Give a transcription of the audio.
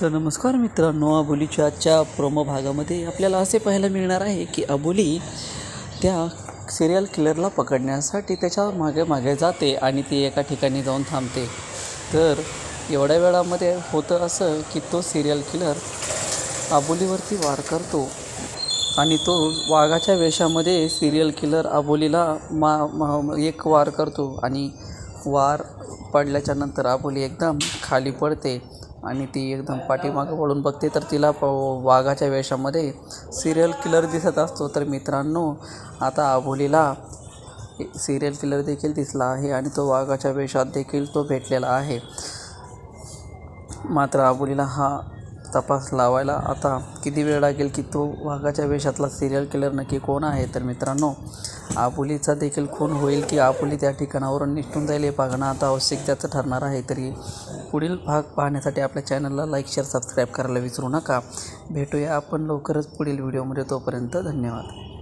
तर नमस्कार मित्रांनो अबोलीच्या आजच्या प्रोमो भागामध्ये आपल्याला असे पाहायला मिळणार आहे की अबोली त्या सिरियल किलरला पकडण्यासाठी त्याच्यामागे मागे जाते आणि ती एका ठिकाणी जाऊन थांबते. तर एवढ्या वेळामध्ये होतं असं की तो सिरियल किलर अबोलीवरती वार करतो आणि तो वाघाच्या वेशामध्ये सिरियल किलर अबोलीला मा मा एक वार करतो आणि वार पडल्याच्या नंतर अबोली एकदम खाली पडते. आणि ती एकदम पाठीमागं वळून बघते. तर तिला प वाघाच्या वेशामध्ये सिरियल किलर दिसत असतो. तर मित्रांनो आता अबोलीला सिरियल किलर देखील दिसला आहे आणि तो वाघाच्या वेशात देखील तो भेटलेला आहे. मात्र अबोलीला हा तपास लावायला. आता किती वेळ लागेल की तो वाघाच्या वेशातला सिरियल किलर नक्की कोण आहे? तर मित्रांनो आबोलीचा देखील खून होईल की आपुली त्या ठिकाणावरून निष्ठून जाईल हे पाहणं आता आवश्यक त्याचं ठरणार आहे. तरी पुढील भाग पाहण्यासाठी आपल्या चॅनलला लाईक शेअर सबस्क्राईब करायला विसरू नका. भेटूया आपण लवकरच पुढील व्हिडिओमध्ये तोपर्यंत धन्यवाद.